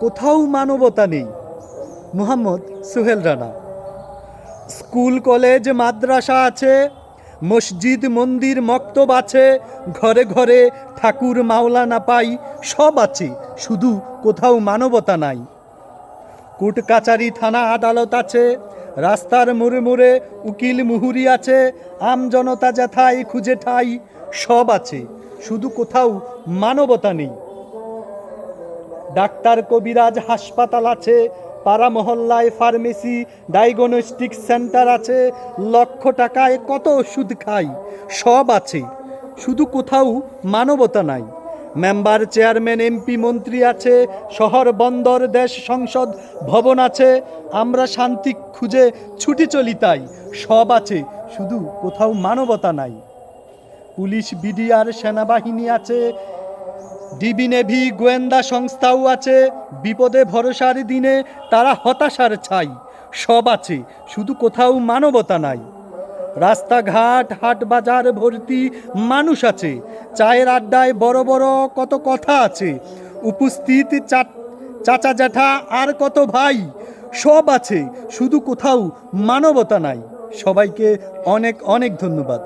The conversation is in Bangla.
কোথাও মানবতা নেই। মুহাম্মদ সুহেল রানা। স্কুল, কলেজ, মাদ্রাসা আছে, মসজিদ, মন্দির, মক্তব আছে, ঘরে ঘরে ঠাকুর মাওলানা পাই সব আছে, শুধু কোথাও মানবতা নাই। কোর্ট কাচারি, থানা, আদালত আছে, রাস্তার মোড়ে মোড়ে উকিল, মুহুরি আছে, আম জনতা যেথায় খুঁজে ঠাই, সব আছে, শুধু কোথাও মানবতা নেই। ডাক্তার কবিরাজ হাসপাতাল আছে পাড়া মহল্লায় ফার্মেসি, ডায়াগনস্টিক সেন্টার আছে, লক্ষ টাকায় কত ওষুধ খাই, সব আছে, শুধু কোথাও মানবতা নাই। মেম্বার চেয়ারম্যান, এমপি, মন্ত্রী আছে, শহর বন্দর, দেশ সংসদ, ভবন আছে, আমরা শান্তি খুঁজে ছুটি চলি তাই, সব আছে, শুধু কোথাও মানবতা নাই। পুলিশ, বিডিআর, সেনাবাহিনী আছে ডিবি নেভি গোয়েন্দা সংস্থাও আছে। বিপদে ভরসার দিনে তারা হতাশার ছাই। সব আছে, শুধু কোথাও মানবতা নাই। রাস্তাঘাট হাট বাজার ভর্তি মানুষ আছে। চায়ের আড্ডায় বড় বড় কত কথা আছে। উপস্থিত চাচা জ্যাঠা আর কত ভাই। সব আছে, শুধু কোথাও মানবতা নাই। সবাইকে অনেক অনেক ধন্যবাদ।